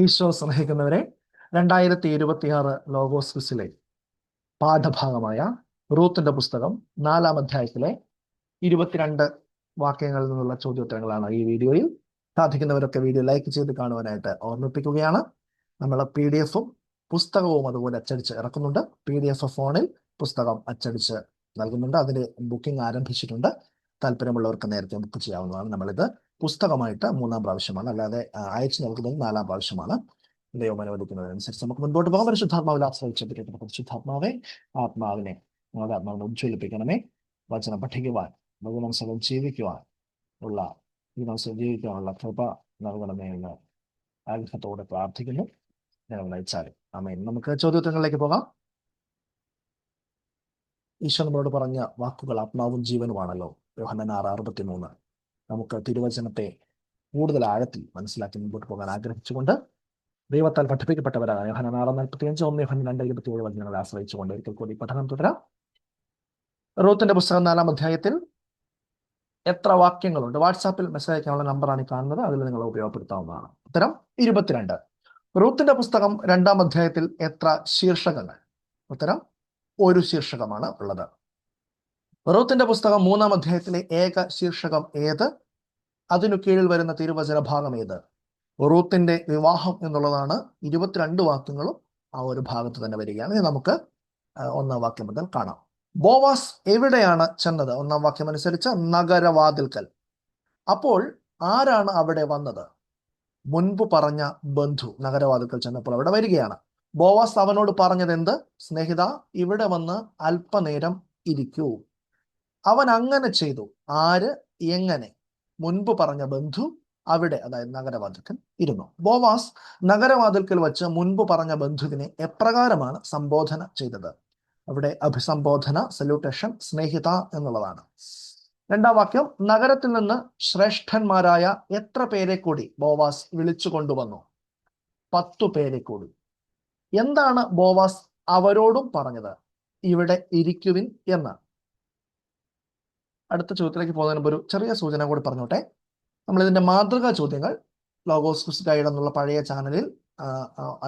ഈശോ സ്നേഹിക്കുന്നവരെ രണ്ടായിരത്തി ഇരുപത്തിയാറ് ലോഗോസ് ക്വിസിലെ പാഠഭാഗമായ റൂത്തിന്റെ പുസ്തകം നാലാം അധ്യായത്തിലെ ഇരുപത്തിരണ്ട് വാക്യങ്ങളിൽ നിന്നുള്ള ചോദ്യോത്തരങ്ങളാണ് ഈ വീഡിയോയിൽ. സാധിക്കുന്നവരൊക്കെ വീഡിയോ ലൈക്ക് ചെയ്ത് കാണുവാനായിട്ട് ഓർമ്മിപ്പിക്കുകയാണ്. നമ്മൾ പി ഡി എഫും പുസ്തകവും അതുപോലെ അച്ചടിച്ച് ഇറക്കുന്നുണ്ട്. പി ഡി എഫ് ഫോണിൽ പുസ്തകം അച്ചടിച്ച് നൽകുന്നുണ്ട്. അതിന് ബുക്കിംഗ് ആരംഭിച്ചിട്ടുണ്ട്. താല്പര്യമുള്ളവർക്ക് നേരത്തെ ബുക്ക് ചെയ്യാവുന്നതാണ് നമ്മളിത്. പുസ്തകമായിട്ട് മൂന്നാം പ്രാവശ്യമാണ്. അല്ലാതെ അയച്ചു നൽകുന്നത് നാലാം പ്രാവശ്യമാണ്. ദൈവം അനുവദിക്കുന്നതിനനുസരിച്ച് നമുക്ക് മുൻപോട്ട് പോകാം. പരിശുദ്ധാത്മാവിൽ ആശ്രയിച്ചിരിക്കുന്ന പരിശുദ്ധാത്മാവെ ആത്മാവിനെ നമ്മുടെ ആത്മാവിനെ ഉജ്ജ്വലിപ്പിക്കണമേ. വചനം പഠിക്കുവാൻ ബഹുമനസ്സകം ജീവിക്കുവാൻ ഉള്ള ഈ ദിവസം ജീവിക്കാനുള്ള കൃപ നൽകണമേ എന്ന് ആഗ്രഹത്തോടെ പ്രാർത്ഥിക്കുന്നു. ഞങ്ങൾ നയിച്ചാൽ ആമേൻ. നമുക്ക് ചോദ്യോത്തരങ്ങളിലേക്ക് പോകാം. ഈശോ നമ്മളോട് പറഞ്ഞ വാക്കുകൾ ആത്മാവും ജീവനുമാണല്ലോ. യോഹനൻ ആറ് അറുപത്തി മൂന്ന് നമുക്ക് തിരുവചനത്തെ കൂടുതൽ ആഴത്തിൽ മനസ്സിലാക്കി മുമ്പോട്ട് പോകാൻ ആഗ്രഹിച്ചുകൊണ്ട് ദൈവത്താൽ പഠിപ്പിക്കപ്പെട്ടവരാണ് യോഹന ആറ് നാൽപ്പത്തി അഞ്ച് ഒന്ന് യോഹന രണ്ട് ഇരുപത്തി ഏഴ് വചനങ്ങളെ ആശ്രയിച്ചുകൊണ്ട് ഒരിക്കൽ കൂടി പഠനം തുടരാം. റൂത്തിന്റെ പുസ്തകം നാലാം അധ്യായത്തിൽ എത്ര വാക്യങ്ങളുണ്ട്? വാട്സാപ്പിൽ മെസ്സേജ് അയക്കാനുള്ള നമ്പറാണ് ഈ കാണുന്നത്. അതിൽ നിങ്ങൾ ഉപയോഗപ്പെടുത്താവുന്നതാണ്. ഉത്തരം ഇരുപത്തിരണ്ട്. റൂത്തിന്റെ പുസ്തകം രണ്ടാം അധ്യായത്തിൽ എത്ര ശീർഷകങ്ങൾ? ഉത്തരം ഒരു ശീർഷകമാണ് ഉള്ളത്. റൂത്തിന്റെ പുസ്തകം മൂന്നാം അധ്യായത്തിലെ ഏക ശീർഷകം ഏത്? അതിനു കീഴിൽ വരുന്ന തിരുവചന ഭാഗം ഏത് റൂത്തിന്റെ വിവാഹം എന്നുള്ളതാണ് ഇരുപത്തിരണ്ട് വാക്യങ്ങളും ആ ഒരു ഭാഗത്ത് തന്നെ വരികയാണ്. നമുക്ക് ഒന്നാം വാക്യം മുതൽ കാണാം. ബോവാസ് എവിടെയാണ് ചെന്നത്? ഒന്നാം വാക്യം അനുസരിച്ച് നഗരവാതിൽക്കൽ. അപ്പോൾ ആരാണ് അവിടെ വന്നത്? മുൻപ് പറഞ്ഞ ബന്ധു നഗരവാതിൽക്കൽ ചെന്നപ്പോൾ അവിടെ വരികയാണ്. ബോവാസ് അവനോട് പറഞ്ഞത് എന്ത്? സ്നേഹിത ഇവിടെ വന്ന് അല്പനേരം ഇരിക്കൂ. അവൻ അങ്ങനെ ചെയ്തു. ആര്? എങ്ങനെ? മുൻപ് പറഞ്ഞ ബന്ധു അവിടെ അതായത് നഗരവാതിൽക്കൽ ഇരുന്നു. ബോവാസ് നഗരവാതിൽക്കൽ വച്ച് മുൻപ് പറഞ്ഞ ബന്ധുവിനെ എപ്രകാരമാണ് സംബോധന ചെയ്തത്? അവിടെ അഭിസംബോധന സല്യൂട്ടേഷൻ സ്നേഹിത എന്നുള്ളതാണ്. രണ്ടാം വാക്യം നഗരത്തിൽ നിന്ന് ശ്രേഷ്ഠന്മാരായ എത്ര പേരെ കൂടി ബോവാസ് വിളിച്ചു കൊണ്ടുവന്നു? പത്തു പേരെ കൂടി. എന്താണ് ബോവാസ് അവരോടും പറഞ്ഞത്? ഇവിടെ ഇരിക്കുവിൻ എന്ന്. അടുത്ത ചോദ്യത്തിലേക്ക് പോകുന്നതിന് മുമ്പ് ഒരു ചെറിയ സൂചന കൂടി പറഞ്ഞോട്ടെ. നമ്മൾ ഇതിന്റെ മാതൃകാ ചോദ്യങ്ങൾ ലോഗോസ് ഗൈഡ് എന്നുള്ള പഴയ ചാനലിൽ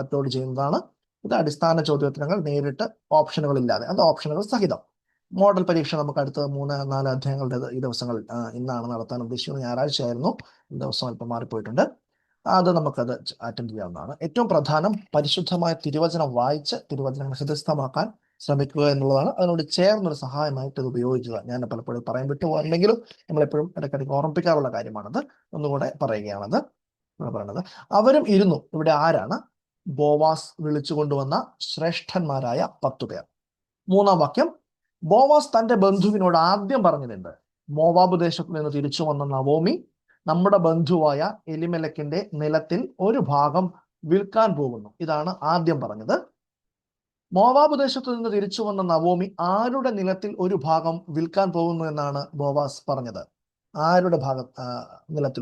അപ്ലോഡ് ചെയ്യുന്നതാണ്. ഇത് അടിസ്ഥാന ചോദ്യോത്തരങ്ങൾ നേരിട്ട് ഓപ്ഷനുകൾ ഇല്ലാതെ അത് ഓപ്ഷനുകൾ സഹിതം. മോഡൽ പരീക്ഷ നമുക്ക് അടുത്ത മൂന്ന് നാല് അധ്യായങ്ങളുടെ ഈ ദിവസങ്ങൾ ഇന്നാണ് നടത്താൻ ഉദ്ദേശിക്കുന്നത്. ഈ ദിവസം അല്പം മാറിപ്പോയിട്ടുണ്ട്. അത് നമുക്കത് അറ്റൻഡ് ചെയ്യാവുന്നതാണ്. ഏറ്റവും പ്രധാനം പരിശുദ്ധമായ തിരുവചനം വായിച്ച് തിരുവചനങ്ങൾ ഹൃദയസ്ഥമാക്കാൻ ശ്രമിക്കുക എന്നുള്ളതാണ്. അതിനോട് ചേർന്നൊരു സഹായമായിട്ട് ഇത് ഉപയോഗിക്കുക ഞാൻ പലപ്പോഴും പറയാൻ വിട്ടുപോകുന്നെങ്കിലും നമ്മളെപ്പോഴും ഇടയ്ക്കിടയ്ക്ക് ഓർമ്മിപ്പിക്കാറുള്ള കാര്യമാണത്. ഒന്നുകൂടെ പറയുകയാണത്. പറയണത്. അവരും ഇരുന്നു. ഇവിടെ ആരാണ്? ബോവാസ് വിളിച്ചു കൊണ്ടുവന്ന ശ്രേഷ്ഠന്മാരായ പത്തു പേർ. മൂന്നാം വാക്യം. ബോവാസ് തന്റെ ബന്ധുവിനോട് ആദ്യം പറഞ്ഞിട്ടുണ്ട്. മോവാബ് ദേശത്തു നിന്ന് തിരിച്ചു വന്ന നവോമി നമ്മുടെ ബന്ധുവായ എലിമെലക്കിന്റെ നിലത്തിൽ ഒരു ഭാഗം വിൽക്കാൻ പോകുന്നു. ഇതാണ് ആദ്യം പറഞ്ഞത്. മോവാബ് ദേശത്തു നിന്ന് തിരിച്ചു വന്ന നവോമി ആരുടെ നിലത്തിൽ ഒരു ഭാഗം വിൽക്കാൻ പോകുന്നു എന്നാണ് ബോവാസ് പറഞ്ഞത്? ആരുടെ ഭാഗ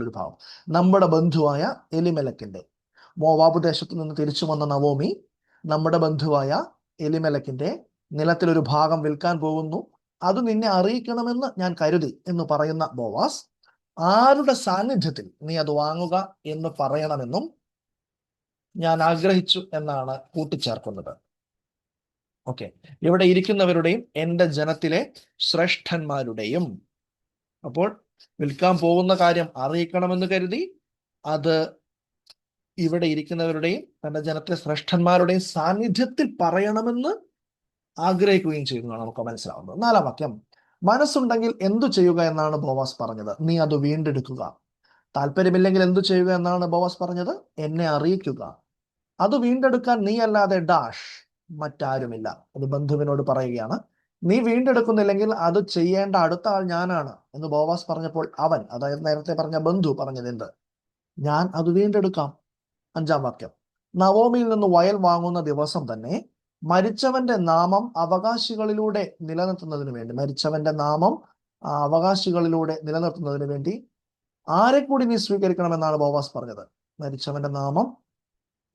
ഒരു ഭാഗം? നമ്മുടെ ബന്ധുവായ എലിമെലക്കിന്റെ. മോവാബ് ദേശത്തു നിന്ന് തിരിച്ചു വന്ന നവോമി നമ്മുടെ ബന്ധുവായ എലിമെലക്കിന്റെ നിലത്തിൽ ഒരു ഭാഗം വിൽക്കാൻ പോകുന്നു. അത് നിന്നെ അറിയിക്കണമെന്ന് ഞാൻ കരുതി എന്ന് പറയുന്ന ബോവാസ് ആരുടെ സാന്നിധ്യത്തിൽ നീ അത് വാങ്ങുക എന്ന് പറയണമെന്നും ഞാൻ ആഗ്രഹിച്ചു എന്നാണ് കൂട്ടിച്ചേർക്കുന്നത്. ഓക്കെ ഇവിടെ ഇരിക്കുന്നവരുടെയും എന്റെ ജനത്തിലെ ശ്രേഷ്ഠന്മാരുടെയും. അപ്പോൾ വിൽക്കാൻ പോകുന്ന കാര്യം അറിയിക്കണമെന്ന് കരുതി അത് ഇവിടെ ഇരിക്കുന്നവരുടെയും തന്റെ ജനത്തിലെ ശ്രേഷ്ഠന്മാരുടെയും സാന്നിധ്യത്തിൽ പറയണമെന്ന് ആഗ്രഹിക്കുകയും ചെയ്യുന്നതാണ് നമുക്ക് മനസ്സിലാവുന്നത്. നാലാം വാക്യം. മനസ്സുണ്ടെങ്കിൽ എന്തു ചെയ്യുക എന്നാണ് ബോവാസ് പറഞ്ഞത്? നീ അത് വീണ്ടെടുക്കുക. താല്പര്യമില്ലെങ്കിൽ എന്തു ചെയ്യുക എന്നാണ് ബോവാസ് പറഞ്ഞത്? എന്നെ അറിയിക്കുക. അത് വീണ്ടെടുക്കാൻ നീ അല്ലാതെ ഡാഷ്. മറ്റാരുമില്ല. അത് ബന്ധുവിനോട് പറയുകയാണ്. നീ വീണ്ടെടുക്കുന്നില്ലെങ്കിൽ അത് ചെയ്യേണ്ട അടുത്ത ആൾ ഞാനാണ് എന്ന് ബോവാസ് പറഞ്ഞപ്പോൾ അവൻ അതായത് നേരത്തെ പറഞ്ഞ ബന്ധു പറഞ്ഞത് എന്ത്? ഞാൻ അത് വീണ്ടെടുക്കാം. അഞ്ചാം വാക്യം. നവോമിയിൽ നിന്ന് വയൽ വാങ്ങുന്ന ദിവസം തന്നെ മരിച്ചവന്റെ നാമം അവകാശികളിലൂടെ നിലനിർത്തുന്നതിന് വേണ്ടി മരിച്ചവന്റെ നാമം അവകാശികളിലൂടെ നിലനിർത്തുന്നതിന് വേണ്ടി ആരെ കൂടി നീ സ്വീകരിക്കണമെന്നാണ് ബോവാസ് പറഞ്ഞത്? മരിച്ചവന്റെ നാമം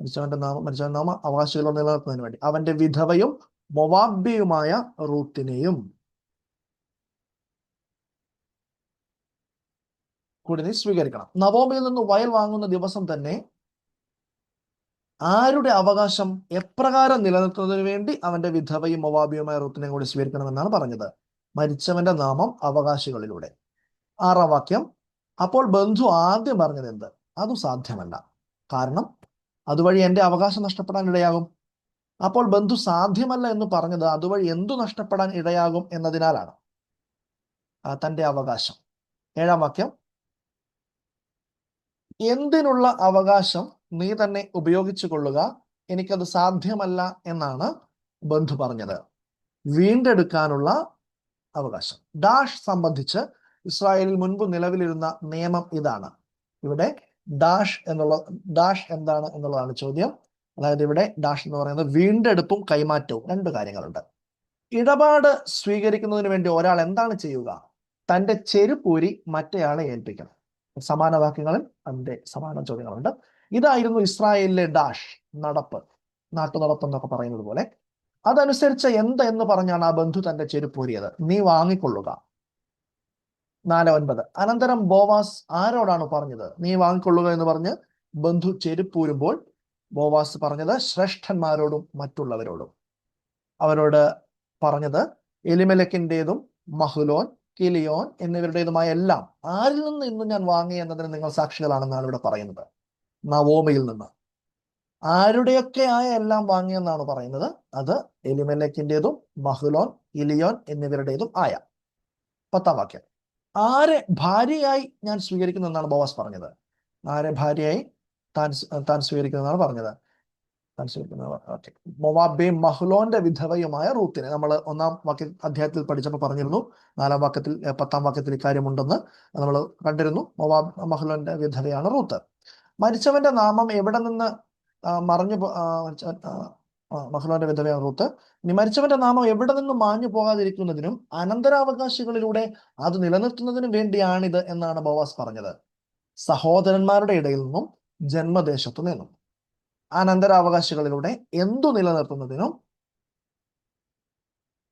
മരിച്ചവന്റെ നാമം മരിച്ചവന്റെ നാമം അവകാശികളോട് നിലനിർത്തുന്നതിന് വേണ്ടി. അവന്റെ വിധവയും മൊവാബ്യയുമായ റൂത്തിനെയും. കൂടിനെ സ്വീകരിക്കണം. നവോമിയിൽ നിന്ന് വയൽ വാങ്ങുന്ന ദിവസം തന്നെ ആരുടെ അവകാശം എപ്രകാരം നിലനിർത്തുന്നതിന് വേണ്ടി അവന്റെ വിധവയും മൊവാബിയുമായ റൂത്തിനെയും കൂടി സ്വീകരിക്കണമെന്നാണ് പറഞ്ഞത്. മരിച്ചവന്റെ നാമം അവകാശികളിലൂടെ. ആറാം വാക്യം. അപ്പോൾ ബന്ധു ആദ്യം പറഞ്ഞത് എന്ത്? അതും സാധ്യമല്ല. കാരണം അതുവഴി എന്റെ അവകാശം നഷ്ടപ്പെടാൻ ഇടയാകും. അപ്പോൾ ബന്ധു സാധ്യമല്ല എന്ന് പറഞ്ഞത് അതുവഴി എന്തു നഷ്ടപ്പെടാൻ ഇടയാകും എന്നതിനാലാണ്. തന്റെ അവകാശം. ഏഴാം വാക്യം. എന്തിനുള്ള അവകാശം നീ തന്നെ ഉപയോഗിച്ചു കൊള്ളുക എനിക്കത് സാധ്യമല്ല എന്നാണ് ബന്ധു പറഞ്ഞത്. വീണ്ടെടുക്കാനുള്ള അവകാശം. ഡാഷ് സംബന്ധിച്ച് ഇസ്രായേലിൽ മുൻപ് നിലവിലിരുന്ന നിയമം ഇതാണ്. ഇവിടെ ഡാഷ് എന്നുള്ള ഡാഷ് എന്താണ് എന്നുള്ളതാണ് ചോദ്യം. അതായത് ഇവിടെ ഡാഷ് എന്ന് പറയുന്നത് വീണ്ടെടുപ്പും കൈമാറ്റവും രണ്ട് കാര്യങ്ങളുണ്ട്. ഇടപാട് സ്വീകരിക്കുന്നതിന് വേണ്ടി ഒരാൾ എന്താണ് ചെയ്യുക? തന്റെ ചെരുപ്പൂരി മറ്റേയാളെ ഏൽപ്പിക്കണം. സമാന വാക്യങ്ങളിൽ അതിന്റെ സമാന ചോദ്യങ്ങളുണ്ട്. ഇതായിരുന്നു ഇസ്രായേലിലെ ഡാഷ് നടപ്പ്. നാട്ടു നടപ്പ് എന്നൊക്കെ പറയുന്നത് പോലെ. അതനുസരിച്ച് എന്ത് എന്ന് പറഞ്ഞാണ് ആ ബന്ധു തന്റെ ചെരുപ്പൂരിയത്? നീ വാങ്ങിക്കൊള്ളുക. നാല് ഒൻപത്. അനന്തരം ബോവാസ് ആരോടാണ് പറഞ്ഞത്? നീ വാങ്ങിക്കൊള്ളുക എന്ന് പറഞ്ഞ് ബന്ധു ചെരുപ്പൂരുമ്പോൾ ബോവാസ് പറഞ്ഞത് ശ്രേഷ്ഠന്മാരോടും മറ്റുള്ളവരോടും. അവരോട് പറഞ്ഞത് എലിമലക്കിന്റെതും മഹുലോൻ കിലിയോൻ എന്നിവരുടേതുമായ എല്ലാം ആരിൽ നിന്ന് ഇന്നും ഞാൻ വാങ്ങി എന്നതിന് നിങ്ങൾ സാക്ഷികളാണെന്നാണ് ഇവിടെ പറയുന്നത്. നവോമയിൽ നിന്ന്. ആരുടെയൊക്കെ ആയ എല്ലാം വാങ്ങിയെന്നാണ് പറയുന്നത്? അത് എലിമലക്കിന്റെതും മഹുലോൻ ഇലിയോൻ എന്നിവരുടേതും ആയ. പത്താം വാക്യം. ആരെ ഭാര്യയായി ഞാൻ സ്വീകരിക്കുന്നു എന്നാണ് ബോവാസ് പറഞ്ഞത്. ആരെ ഭാര്യയായി താൻ താൻ സ്വീകരിക്കുന്നതാണ് പറഞ്ഞത്. താൻ സ്വീകരിക്കുന്നത് ഓക്കെ. മഹ്ലോന്റെ വിധവയുമായ റൂത്തിനെ നമ്മൾ ഒന്നാം വാക്യ അധ്യായത്തിൽ പഠിച്ചപ്പോൾ പറഞ്ഞിരുന്നു. നാലാം വാക്യത്തിൽ പത്താം വാക്യത്തിൽ ഇക്കാര്യമുണ്ടെന്ന് നമ്മൾ കണ്ടിരുന്നു. മൊവാബ് മഹ്ലോന്റെ വിധവയാണ് റൂത്ത്. മരിച്ചവന്റെ നാമം എവിടെ നിന്ന് മറഞ്ഞു മഹ്ലോന്റെ വിധവയാണ് റൂത്ത്. ഇനി മരിച്ചവന്റെ നാമം എവിടെ നിന്നും മാഞ്ഞു പോകാതിരിക്കുന്നതിനും അനന്തരാവകാശികളിലൂടെ അത് നിലനിർത്തുന്നതിനും വേണ്ടിയാണിത് എന്നാണ് ബോവാസ് പറഞ്ഞത്. സഹോദരന്മാരുടെ ഇടയിൽ നിന്നും ജന്മദേശത്തു നിന്നും. അനന്തരാവകാശികളിലൂടെ എന്തു നിലനിർത്തുന്നതിനും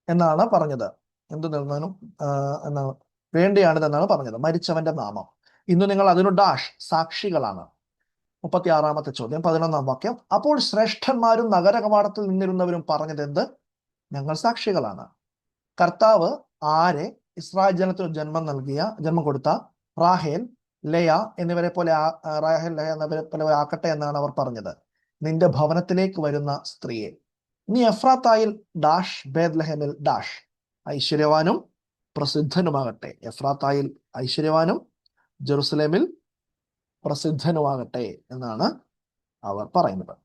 എന്നാണ് പറഞ്ഞത്. എന്തു നിലനിർത്തുന്നതിനും എന്നാണ് വേണ്ടിയാണിതെന്നാണ് പറഞ്ഞത്. മരിച്ചവന്റെ നാമം. ഇന്ന് നിങ്ങൾ അതിനു ഡാഷ് സാക്ഷികളാണ്. മുപ്പത്തി ആറാമത്തെ ചോദ്യം പതിനൊന്നാം വാക്യം. അപ്പോൾ ശ്രേഷ്ഠന്മാരും നഗര കവാടത്തിൽ നിന്നിരുന്നവരും പറഞ്ഞത് എന്ത്? ഞങ്ങൾ സാക്ഷികളാണ്. കർത്താവ് ആരെ ഇസ്രായേൽ ജനത്തിന് ജന്മം നൽകിയ ജന്മം കൊടുത്ത? റാഹേൽ ലയ എന്നിവരെ പോലെ റാഹേൽ ലയ എന്നിവരെ പോലെ ആക്കട്ടെ എന്നാണ് അവർ പറഞ്ഞത്. നിന്റെ ഭവനത്തിലേക്ക് വരുന്ന സ്ത്രീയെ. നീ എഫ്രാത്തായിൽ ഡാഷ് ബേദ്ലഹേമിൽ ഡാഷ്. ഐശ്വര്യവാനും പ്രസിദ്ധനുമാകട്ടെ. എഫ്രാത്തായിൽ ഐശ്വര്യവാനും ജെറുസലേമിൽ പ്രസിദ്ധനുമാകട്ടെ എന്നാണ് അവർ പറയുന്നത്.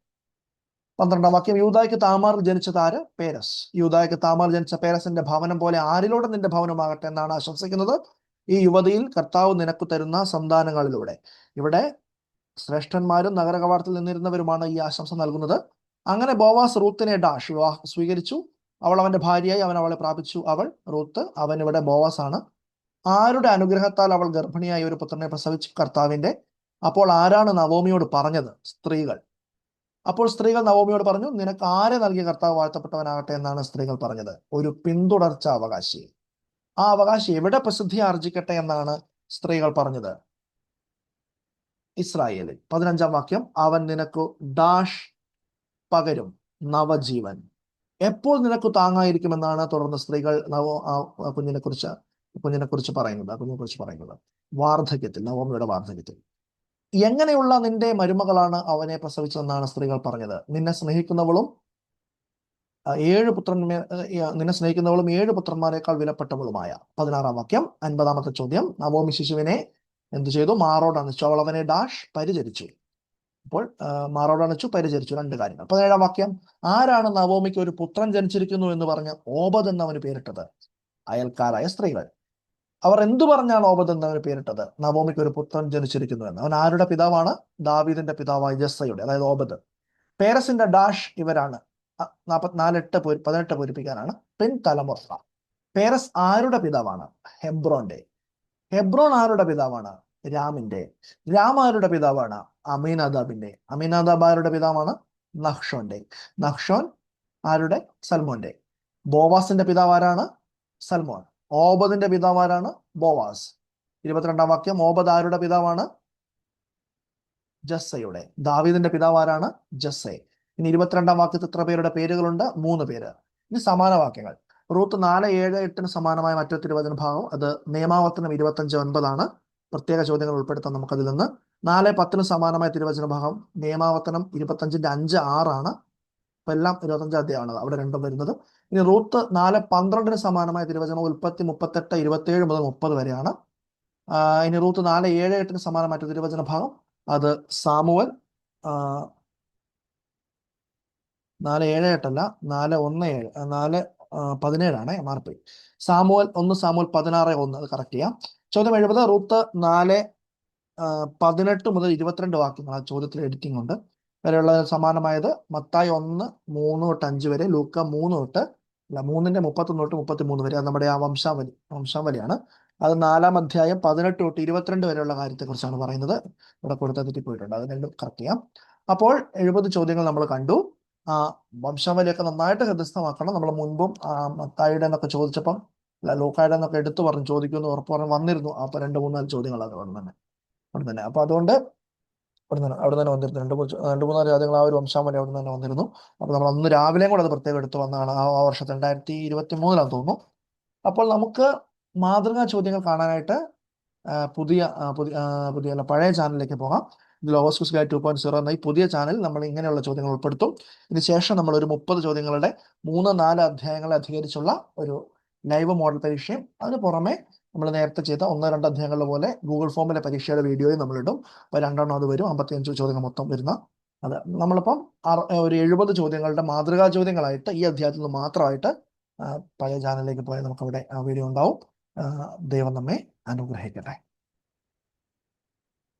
പന്ത്രണ്ടാം വാക്യം യൂതായ്ക്ക് താമാർ ജനിച്ച താര് പേരസ്. യൂതായ്ക്ക് താമാർ ജനിച്ച പേരസിന്റെ ഭവനം പോലെ ആരിലൂടെ നിന്റെ ഭവനമാകട്ടെ എന്നാണ് ആശംസിക്കുന്നത് ഈ യുവതിയിൽ കർത്താവ് നിനക്ക് തരുന്ന സന്താനങ്ങളിലൂടെ. ഇവിടെ ശ്രേഷ്ഠന്മാരും നഗരകവാടത്തിൽ നിന്നിരുന്നവരുമാണ് ഈ ആശംസ നൽകുന്നത്. അങ്ങനെ ബോവാസ് റൂത്തിനെ ഡാഷ് വിവാഹ സ്വീകരിച്ചു. അവൾ അവന്റെ ഭാര്യയായി അവൻ അവളെ പ്രാപിച്ചു. അവൾ റൂത്ത് അവൻ ഇവിടെ ബോവാസ് ആണ് ആരുടെ അനുഗ്രഹത്താൽ അവൾ ഗർഭിണിയായി ഒരു പുത്രനെ പ്രസവിച്ചു? കർത്താവിന്റെ അപ്പോൾ ആരാണ് നവോമിയോട് പറഞ്ഞത്? സ്ത്രീകൾ. അപ്പോൾ സ്ത്രീകൾ നവോമിയോട് പറഞ്ഞു നിനക്ക് ആരെ നൽകിയ കർത്താവ് വാഴ്ത്തപ്പെട്ടവനാകട്ടെ എന്നാണ് സ്ത്രീകൾ പറഞ്ഞത്. ഒരു പിന്തുടർച്ച അവകാശി. ആ അവകാശി എവിടെ പ്രസിദ്ധി ആർജിക്കട്ടെ എന്നാണ് സ്ത്രീകൾ പറഞ്ഞത്? ഇസ്രായേലിൽ. പതിനഞ്ചാം വാക്യം അവൻ നിനക്ക് ഡാഷ് പകരും നവജീവൻ. എപ്പോൾ നിനക്ക് താങ്ങായിരിക്കുമെന്നാണ് തുടർന്ന് സ്ത്രീകൾ നവോ കുഞ്ഞിനെ കുറിച്ച് കുഞ്ഞിനെ കുറിച്ച് പറയുന്നത് കുഞ്ഞിനെ കുറിച്ച് പറയുന്നത്. വാർദ്ധക്യത്തിൽ നവോമിയുടെ വാർദ്ധക്യത്തിൽ. എങ്ങനെയുള്ള നിന്റെ മരുമകളാണ് അവനെ പ്രസവിച്ചതെന്നാണ് സ്ത്രീകൾ പറഞ്ഞത്? നിന്നെ സ്നേഹിക്കുന്നവളും ഏഴ് പുത്രന്മേ നിന്നെ സ്നേഹിക്കുന്നവളും ഏഴ് പുത്രന്മാരെക്കാൾ വിലപ്പെട്ടവളുമായ. പതിനാറാം വാക്യം അൻപതാമത്തെ ചോദ്യം. നവോമി ശിശുവിനെ എന്തു ചെയ്തു? മാറോടണിച്ചു അവൾ അവനെ ഡാഷ് പരിചരിച്ചു. അപ്പോൾ മാറോടണിച്ചു പരിചരിച്ചു. രണ്ട് കാര്യങ്ങൾ. പതിനേഴാം വാക്യം. ആരാണ് നവോമിക്ക് ഒരു പുത്രൻ ജനിച്ചിരിക്കുന്നു എന്ന് പറഞ്ഞ് ഓബദ് എന്നവന് പേരിട്ടത്? അയൽക്കാരായ സ്ത്രീകൾ. അവർ എന്തു പറഞ്ഞാണ് ഓബദ് എന്നവന് പേരിട്ടത്? നവോമിക്ക് ഒരു പുത്രൻ ജനിച്ചിരിക്കുന്നു എന്ന്. അവൻ ആരുടെ പിതാവാണ്? ദാവീദിന്റെ പിതാവായ ജസ്സയുടെ അതായത് ഓബദ് പേരസിന്റെ ഡാഷ് ഇവരാണ്. നാൽപ്പത്തിനാലെട്ട് പൂരി പതിനെട്ട് പൂരിപ്പിക്കാനാണ് പിൻ തലമുറ പേരസ് ആരുടെ പിതാവാണ്? ഹെബ്രോന്റെ. ഹെബ്രോൺ ആരുടെ പിതാവാണ്? രാമിന്റെ. രാം ആരുടെ പിതാവാണ്? അമീനാദാബിന്റെ. അമീനാദാബ് ആരുടെ പിതാവാണ്? നഹ്ഷോന്റെ. നഹ്ഷോൻ ആരുടെ? സൽമോന്റെ. ബോവാസിന്റെ പിതാവ് ആരാണ്? സൽമോൻ. ഓബദിന്റെ പിതാവ് ആരാണ് ബോവാസ്. ഇരുപത്തിരണ്ടാം വാക്യം ഓബദ് ആരുടെ പിതാവാണ്? ജസ്സയുടെ. ദാവീദിന്റെ പിതാവ് ആരാണ് ജസ്സെ ഇനി ഇരുപത്തിരണ്ടാം വാക്യത്തിൽ എത്ര പേരുടെ പേരുകളുണ്ട്? മൂന്ന് പേര്. ഇനി സമാന വാക്യങ്ങൾ. റൂത്ത് നാല് ഏഴ് എട്ടിന് സമാനമായ മറ്റൊരു തിരുവചന ഭാഗം. അത് നിയമാവർത്തനം ഇരുപത്തഞ്ച് ഒൻപതാണ്. പ്രത്യേക ചോദ്യങ്ങൾ ഉൾപ്പെടുത്താൻ നമുക്കതിൽ നിന്ന് നാല് പത്തിന് സമാനമായ തിരുവചന ഭാഗം. നിയമാവർത്തനം ഇരുപത്തഞ്ചിന്റെ അഞ്ച് ആറാണ്. അപ്പൊ എല്ലാം ഇരുപത്തഞ്ചാം അധ്യായമാണ് അവിടെ രണ്ടും വരുന്നത്. ഇനി റൂത്ത് നാല് പന്ത്രണ്ടിന് സമാനമായ തിരുവചനം ഉൽപ്പത്തി മുപ്പത്തെട്ട് ഇരുപത്തിയേഴ് മുതൽ മുപ്പത് വരെയാണ്. ഇനി റൂത്ത് നാല് ഏഴ് എട്ടിന് സമാനമായ തിരുവചന ഭാഗം. അത് സാമുവൽ നാല് ഏഴ് എട്ടല്ല നാല് ഒന്ന് ഏഴ് നാല് പതിനേഴാണ് എം ആർ പി. സാമുവൽ ഒന്ന് സാമുവൽ പതിനാറ് ഒന്ന് അത് കറക്റ്റ് ചെയ്യാം. ചോദ്യം എഴുപത് റൂത്ത് നാല് പതിനെട്ട് മുതൽ ഇരുപത്തിരണ്ട് വാക്യങ്ങൾ ആ ചോദ്യത്തിൽ എഡിറ്റിംഗ് ഉണ്ട്. വരെയുള്ള സമാനമായത് മത്തായി ഒന്ന് മൂന്ന് തൊട്ട് അഞ്ച് വരെ ലൂക്ക മൂന്ന് തൊട്ട് അല്ല മൂന്നിന്റെ മുപ്പത്തൊന്ന് തൊട്ട് മുപ്പത്തി മൂന്ന് വരെ. അത് നമ്മുടെ ആ വംശാവലി വംശാവലിയാണ്. അത് നാലാം അധ്യായം പതിനെട്ട് തൊട്ട് ഇരുപത്തിരണ്ട് വരെയുള്ള കാര്യത്തെക്കുറിച്ചാണ് പറയുന്നത്. ഇവിടെ കൊടുത്ത തെറ്റിപ്പോയിട്ടുണ്ട് അത് രണ്ടും കറക്റ്റ് ചെയ്യാം. അപ്പോൾ എഴുപത് ചോദ്യങ്ങൾ നമ്മൾ കണ്ടു. ആ വംശാവലിയൊക്കെ നന്നായിട്ട് ഹൃദയസ്ഥമാക്കണം. നമ്മൾ മുൻപും മത്തായിയുടെ എന്നൊക്കെ ചോദിച്ചപ്പം അല്ല ലൂക്കായുടെ എന്നൊക്കെ എടുത്തു പറഞ്ഞ് ചോദിക്കുമെന്ന് ഉറപ്പ് പറഞ്ഞ് വന്നിരുന്നു. അപ്പൊ രണ്ട് മൂന്നാൽ ചോദ്യങ്ങളാണ് അവിടെ തന്നെ. അവിടെ തന്നെ. അപ്പൊ അതുകൊണ്ട് അവിടെ നിന്ന് അവിടെ തന്നെ വന്നിരുന്നു. രണ്ട് രണ്ട് മൂന്നാൽ രാജ്യങ്ങൾ ആ ഒരു വംശാമലി അവിടെ തന്നെ വന്നിരുന്നു. അപ്പൊ നമ്മൾ അന്ന് രാവിലെയും കൂടെ അത് പ്രത്യേകം എടുത്തു വന്നതാണ്. ആ വർഷത്തെ രണ്ടായിരത്തി ഇരുപത്തി മൂന്നിലാന്ന് തോന്നുന്നു. അപ്പോൾ നമുക്ക് മാതൃകാ ചോദ്യങ്ങൾ കാണാനായിട്ട് പുതിയ പുതിയ പുതിയ അല്ല പഴയ ചാനലിലേക്ക് പോകാം. Quiz guide two point zero എന്ന ഈ പുതിയ ചാനൽ നമ്മൾ ഇങ്ങനെയുള്ള ചോദ്യങ്ങൾ ഉൾപ്പെടുത്തും. ഇതിന് ശേഷം നമ്മൾ ഒരു മുപ്പത് ചോദ്യങ്ങളുടെ മൂന്ന് നാല് അധ്യായങ്ങളെ അധികരിച്ചുള്ള ഒരു ലൈവ് മോഡൽ പരീക്ഷയും അതിന് പുറമെ നമ്മൾ നേരത്തെ ചെയ്ത ഒന്നോ രണ്ട് അധ്യായങ്ങളിലെ പോലെ ഗൂഗിൾ ഫോമിലെ പരീക്ഷയുടെ വീഡിയോയും നമ്മൾ ഇടും അപ്പോൾ രണ്ടെണ്ണം അത് വരും. അമ്പത്തിയഞ്ച് ചോദ്യങ്ങൾ മൊത്തം വരുന്ന അത്. നമ്മളിപ്പം ഒരു എഴുപത് ചോദ്യങ്ങളുടെ മാതൃകാ ചോദ്യങ്ങളായിട്ട് ഈ അധ്യായത്തിൽ നിന്ന് മാത്രമായിട്ട് പഴയ ചാനലിലേക്ക് പോയാൽ നമുക്ക് അവിടെ ആ വീഡിയോ ഉണ്ടാവും. ദൈവം നമ്മെ അനുഗ്രഹിക്കട്ടെ.